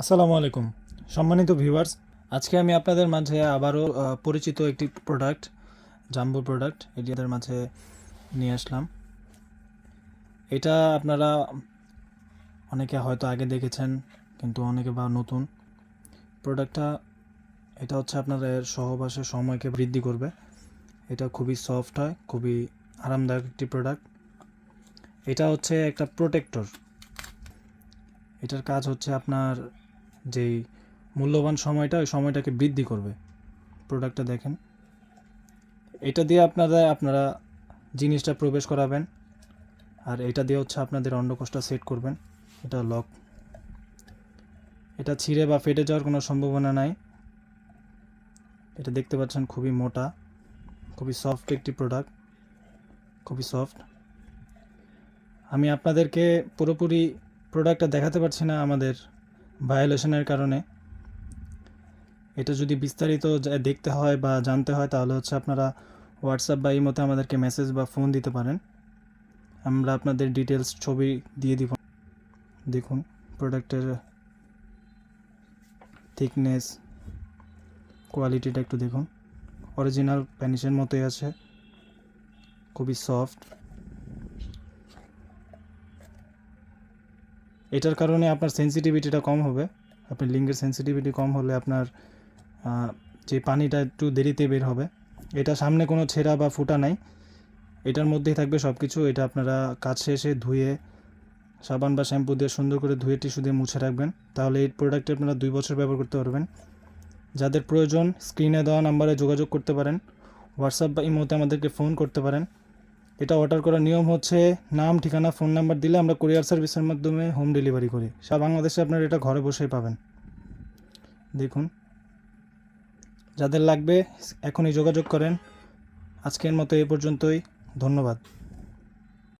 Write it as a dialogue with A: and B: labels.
A: আসসালামু আলাইকুম। সম্মানিত ভিউয়ার্স, আজকে আমি আপনাদের মাঝে আবারও পরিচিত একটি প্রোডাক্ট জাম্বো প্রোডাক্ট এটি আপনাদের মাঝে নিয়ে আসলাম। এটা আপনারা অনেকে হয়তো আগে দেখেছেন, কিন্তু অনেকে বা নতুন। প্রোডাক্টটা এটা হচ্ছে আপনাদের সহবাসের সময়কে বৃদ্ধি করবে। এটা খুবই সফট হয়, খুবই আরামদায়ক একটি প্রোডাক্ট এটা হচ্ছে একটা প্রোটেক্টর এটার কাজ হচ্ছে আপনার যেই মূল্যবান সময়টা ওই সময়টাকে বৃদ্ধি করবে। প্রোডাক্টটা দেখেন। এটা দিয়ে আপনারা আপনারা জিনিসটা প্রবেশ করাবেন। আর এটা দিয়ে হচ্ছে আপনাদের অন্ডকোষটা সেট করবেন। এটা লক এটা ছিঁড়ে বা ফেটে যাওয়ার কোনো সম্ভাবনা নাই। এটা দেখতে পাচ্ছেন খুবই মোটা, খুবই সফট একটি প্রোডাক্ট খুবই সফট আমি আপনাদেরকে পুরোপুরি প্রোডাক্টটা দেখাতে পারছি না আমাদের ভায়োলেশনের কারণে। এটা যদি বিস্তারিত দেখতে হয় বা জানতে হয়, তাহলে হচ্ছে আপনারা হোয়াটসঅ্যাপ বা ইমোতে আমাদেরকে মেসেজ বা ফোন দিতে পারেন। আমরা আপনাদের ডিটেলস ছবি দিয়ে দিব। দেখুন প্রোডাক্টের থিকনেস কোয়ালিটিটা একটু দেখুন। অরিজিনাল প্যানিসের মতোই আছে। খুবই সফট এটার কারণে আপনার সেন্সিটিভিটিটা কম হবে। আপনার লিঙ্গের সেন্সিটিভিটি কম হলে আপনার যে পানিটা একটু দেরিতে বের হবে, এটা সামনে কোনো ছেঁড়া বা ফুটা নাই। এটার মধ্যেই থাকবে সব কিছু এটা আপনারা কাজ শেষে ধুয়ে, সাবান বা শ্যাম্পু দিয়ে সুন্দর করে ধুয়ে টিস্যু দিয়ে মুছে রাখবেন। তাহলে এই প্রোডাক্টটি আপনারা দুই বছর ব্যবহার করতে পারবেন। যাদের প্রয়োজন স্ক্রিনে দেওয়া নাম্বারে যোগাযোগ করতে পারেন। হোয়াটসঅ্যাপ বা ইমোতে আমাদেরকে ফোন করতে পারেন। এটা অর্ডার করার নিয়ম হচ্ছে নাম, ঠিকানা ফোন নাম্বার দিলে আমরা কুরিয়ার সার্ভিসের মাধ্যমে হোম ডেলিভারি করি। সারা বাংলাদেশে আপনারা এটা ঘরে বসেই পাবেন। দেখুন। যাদের লাগবে এখনই যোগাযোগ করেন। আজকের মতো এ পর্যন্তই। ধন্যবাদ।